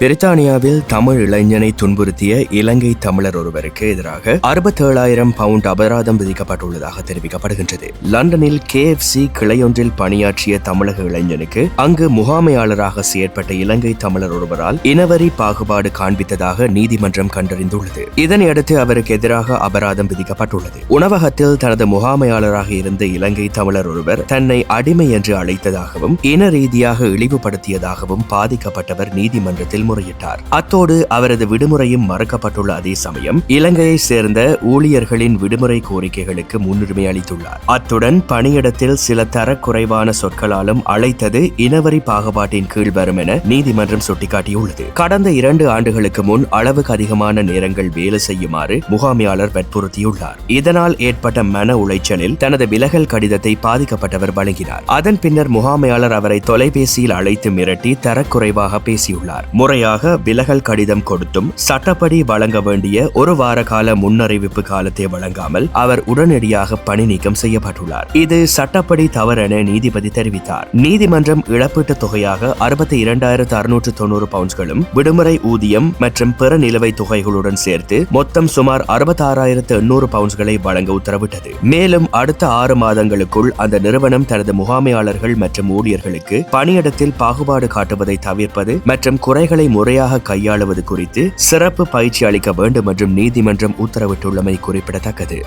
பிரித்தானியாவில் தமிழ் இளைஞனை துன்புறுத்திய இலங்கை தமிழர் ஒருவருக்கு எதிராக அறுபத்தேழாயிரம் பவுண்ட் அபராதம் விதிக்கப்பட்டுள்ளதாக தெரிவிக்கப்படுகின்றது. லண்டனில் கேஎஃப்சி கிளையொன்றில் பணியாற்றிய தமிழக இளைஞனுக்கு அங்கு முகாமையாளராக செயற்பட்ட இலங்கை தமிழர் ஒருவரால் இனவரி பாகுபாடு காண்பித்ததாக நீதிமன்றம் கண்டறிந்துள்ளது. இதனையடுத்து அவருக்கு எதிராக அபராதம் விதிக்கப்பட்டுள்ளது. உணவகத்தில் தனது முகாமையாளராக இருந்த இலங்கை தமிழர் ஒருவர் தன்னை அடிமை என்று அழைத்ததாகவும் இன ரீதியாக இழிவுபடுத்தியதாகவும் பாதிக்கப்பட்டவர் நீதிமன்றத்தில் முறையிட்டார் அத்தோடு அவரது விடுமுறையும் மறுக்கப்பட்டுள்ள அதே சமயம் இலங்கையை சேர்ந்த ஊழியர்களின் விடுமுறை கோரிக்கைகளுக்கு முன்னுரிமை அளித்துள்ளார். அத்துடன் பணியிடத்தில் சில தரக்குறைவான சொற்களாலும் அழைத்தது இனவரி பாகுபாட்டின் கீழ் வரும் என நீதிமன்றம் சுட்டிக்காட்டியுள்ளது. கடந்த இரண்டு ஆண்டுகளுக்கு முன் அளவுக்கு அதிகமான நேரங்கள் வேலை செய்யுமாறு முகாமையாளர் வற்புறுத்தியுள்ளார். இதனால் ஏற்பட்ட மன உளைச்சலில் தனது விலகல் கடிதத்தை பாதிக்கப்பட்டவர் வழங்கினார். அதன் பின்னர் முகாமையாளர் அவரை தொலைபேசியில் அழைத்து மிரட்டி தரக்குறைவாக பேசியுள்ளார். முறை முறையாக விலகல் கடிதம் கொடுத்தும் சட்டப்படி வழங்க வேண்டிய ஒரு வார கால முன்னறிவிப்பு காலத்தை வழங்காமல் அவர் உடனடியாக பணி நீக்கம் செய்யப்பட்டுள்ளார். இது சட்டப்படி தவறென நீதிபதி தெரிவித்தார். நீதிமன்றம் இழப்பீட்டுத் தொகையாக அறுபத்தி இரண்டாயிரத்து அறுநூற்று தொண்ணூறு பவுண்ட்களும் விடுமுறை ஊதியம் மற்றும் பிற நிலுவைத் தொகைகளுடன் சேர்த்து மொத்தம் சுமார் அறுபத்தாறாயிரத்து எண்ணூறு பவுண்ட்களை வழங்க உத்தரவிட்டது. மேலும் அடுத்த ஆறு மாதங்களுக்குள் அந்த நிறுவனம் தனது முகாமையாளர்கள் மற்றும் ஊழியர்களுக்கு பணியிடத்தில் பாகுபாடு காட்டுவதை தவிர்ப்பது மற்றும் குறைகளை முறையாக கையாளுவது குறித்து சிறப்பு பயிற்சி அளிக்க வேண்டும் என்றும் நீதிமன்றம் உத்தரவிட்டுள்ளமை குறிப்பிடத்தக்கது.